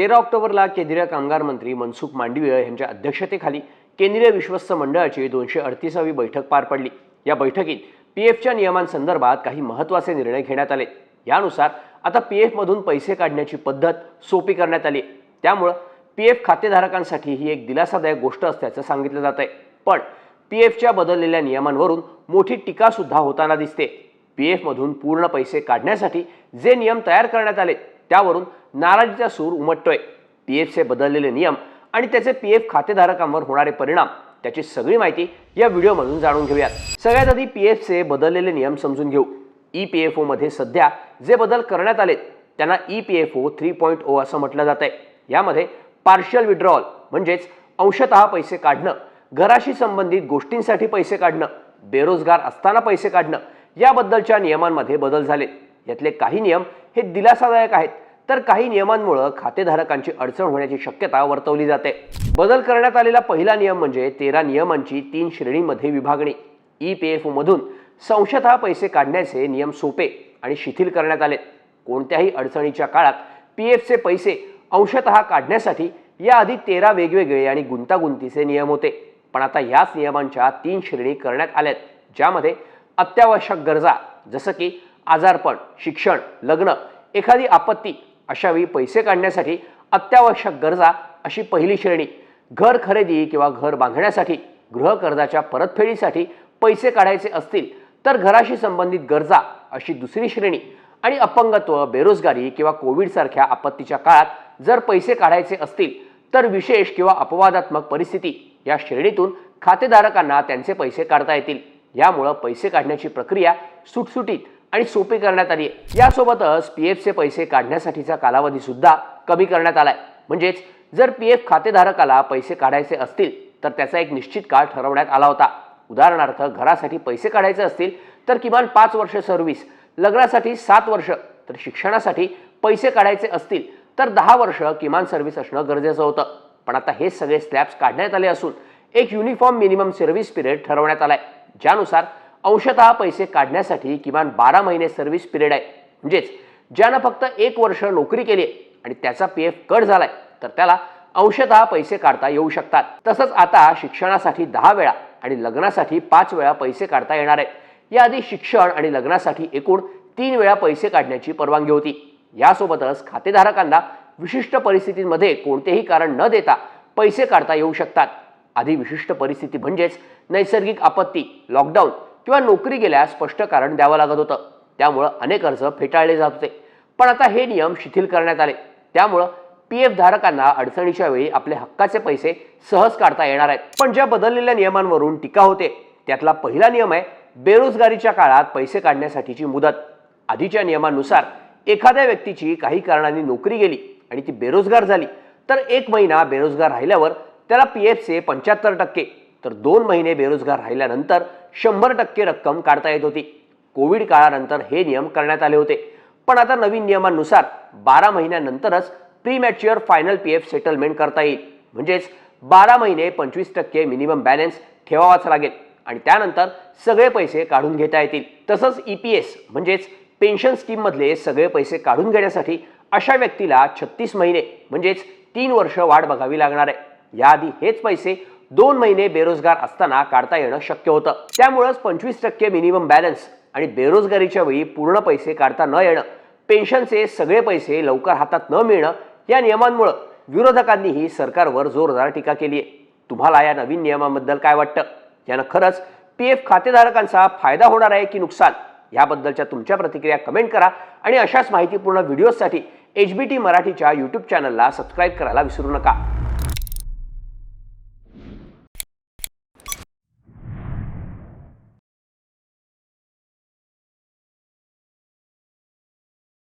तेरा ऑक्टोबरला केंद्रीय कामगार मंत्री मनसुख मांडवीय यांच्या अध्यक्षतेखाली केंद्रीय विश्वस्त मंडळाची दोनशे अडतीसावी बैठक पार पडली. या बैठकीत पी एफच्या नियमांसंदर्भात काही महत्त्वाचे निर्णय घेण्यात आले. यानुसार आता पी एफमधून पैसे काढण्याची पद्धत सोपी करण्यात आली. त्यामुळं पी एफ खातेधारकांसाठी ही एक दिलासादायक गोष्ट असल्याचं सांगितलं जात आहे पण पी एफच्या बदललेल्या नियमांवरून मोठी टीकासुद्धा होताना दिसते. पी एफमधून पूर्ण पैसे काढण्यासाठी जे नियम तयार करण्यात आले त्यावरून नाराजीचा सूर उमटतोय. पी एफचे बदललेले नियम आणि त्याचे पी एफ खातेधारकांवर होणारे परिणाम त्याची सगळी माहिती या व्हिडिओमधून जाणून घेऊयात. सगळ्यात आधी पी एफचे बदललेले नियम समजून घेऊ. ई पी एफ ओमध्ये सध्या जे बदल करण्यात आलेत त्यांना E P F O three point O असं म्हटलं जात आहे यामध्ये पार्शियल विड्रॉल म्हणजेच अंशतः पैसे काढणं घराशी संबंधित गोष्टींसाठी पैसे काढणं बेरोजगार असताना पैसे काढणं याबद्दलच्या नियमांमध्ये बदल झाले यातले काही नियम हे दिलासादायक आहेत. तर काही नियमांमुळे खातेधारकांची अडचण होण्याची शक्यता वर्तवली जाते. बदल करण्यात आलेला पहिला नियम म्हणजे तेरा नियमांची तीन श्रेणीमध्ये विभागणी. ई पी एफ मधून संशतः पैसे काढण्याचे नियम सोपे आणि शिथिल करण्यात आले. कोणत्याही अडचणीच्या काळात पी एफचे पैसे अंशतः काढण्यासाठी याआधी तेरा वेगवेगळे आणि गुंतागुंतीचे नियम होते. पण आता याच नियमांच्या तीन श्रेणी करण्यात आल्यात ज्यामध्ये अत्यावश्यक गरजा जसं की आजारपण शिक्षण लग्न एखादी आपत्ती अशावेळी पैसे काढण्यासाठी अत्यावश्यक गरजा अशी पहिली श्रेणी. घर खरेदी किंवा घर बांधण्यासाठी गृह कर्जाच्या परतफेडीसाठी पैसे काढायचे असतील तर घराशी संबंधित गरजा अशी दुसरी श्रेणी. आणि अपंगत्व बेरोजगारी किंवा कोविडसारख्या आपत्तीच्या काळात जर पैसे काढायचे असतील तर विशेष किंवा अपवादात्मक परिस्थिती या श्रेणीतून खातेधारकांना त्यांचे पैसे काढता येतील. यामुळं पैसे काढण्याची प्रक्रिया सुटसुटीत आणि सोपी करण्यात आली आहे. यासोबतच पी एफचे पैसे काढण्यासाठीचा कालावधी सुद्धा कमी करण्यात आलाय. म्हणजेच जर पी एफ खातेधारकाला पैसे काढायचे असतील तर त्याचा एक निश्चित काळ ठरवण्यात आला होता. उदाहरणार्थ घरासाठी पैसे काढायचे असतील तर किमान पाच वर्ष सर्व्हिस लग्नासाठी सात वर्ष तर शिक्षणासाठी पैसे काढायचे असतील तर दहा वर्ष किमान सर्व्हिस असणं गरजेचं होतं. पण आता हे सगळे स्लॅब्स काढण्यात आले असून एक युनिफॉर्म मिनिमम सर्व्हिस पिरियड ठरवण्यात आलाय. ज्यानुसार अंशतः पैसे काढण्यासाठी किमान बारा महिने सर्व्हिस पिरियड आहे. म्हणजेच ज्यानं फक्त एक वर्ष नोकरी केली आहे आणि त्याचा पी एफ कट झालाय तर त्याला अंशतः पैसे काढता येऊ शकतात. तसंच आता शिक्षणासाठी दहा वेळा आणि लग्नासाठी पाच वेळा पैसे काढता येणार आहेत याआधी शिक्षण आणि लग्नासाठी एकूण तीन वेळा पैसे काढण्याची परवानगी होती. यासोबतच खातेधारकांना विशिष्ट परिस्थितींमध्ये कोणतेही कारण न देता पैसे काढता येऊ शकतात. आधी विशिष्ट परिस्थिती म्हणजेच नैसर्गिक आपत्ती लॉकडाऊन किंवा नोकरी गेल्यास स्पष्ट कारण द्यावं लागत होतं. त्यामुळं अनेक अर्ज फेटाळले जात होते. पण आता हे नियम शिथिल करण्यात आले. त्यामुळं पी एफ धारकांना अडचणीच्या वेळी आपले हक्काचे पैसे सहज काढता येणार आहेत. पण ज्या बदललेल्या नियमांवरून टीका होते त्यातला पहिला नियम आहे बेरोजगारीच्या काळात पैसे काढण्यासाठीची मुदत. आधीच्या नियमानुसार एखाद्या व्यक्तीची काही कारणांनी नोकरी गेली आणि ती बेरोजगार झाली तर एक महिना बेरोजगार राहिल्यावर त्याला पी एफचे पंच्याहत्तर टक्के तर दोन महिने बेरोजगार राहिल्यानंतर शंभर टक्के रक्कम काढता येत होती. कोविड काळानंतर हे नियम करण्यात आले होते. पण आता नवीन नियमांनुसार बारा महिन्यानंतरच premature final P F settlement करता येईल. म्हणजेच बारा महिने पंचवीस टक्के मिनिमम बॅलन्स ठेवावाच लागेल. आणि त्यानंतर सगळे पैसे काढून घेता येतील. तसंच ई पी एस म्हणजेच पेन्शन स्कीममधले सगळे पैसे काढून घेण्यासाठी अशा व्यक्तीला छत्तीस महिने म्हणजेच तीन वर्ष वाट बघावी लागणार आहे. याआधी हेच पैसे दोन महिने बेरोजगार असताना काढता येणं शक्य होतं. त्यामुळंच पंचवीस टक्के मिनिमम बॅलन्स आणि बेरोजगारीच्या वेळी पूर्ण पैसे काढता न येणं पेन्शनचे सगळे पैसे लवकर हातात न मिळणं या नियमांमुळं विरोधकांनीही सरकारवर जोरदार टीका केली आहे. तुम्हाला या नवीन नियमांबद्दल काय वाटतं? यानं खरंच पी एफ खातेधारकांचा फायदा होणार आहे की नुकसान? याबद्दलच्या तुमच्या प्रतिक्रिया कमेंट करा आणि अशाच माहितीपूर्ण व्हिडिओजसाठी एच बी टी मराठीच्या यूट्यूब चॅनलला सबस्क्राईब करायला विसरू नका.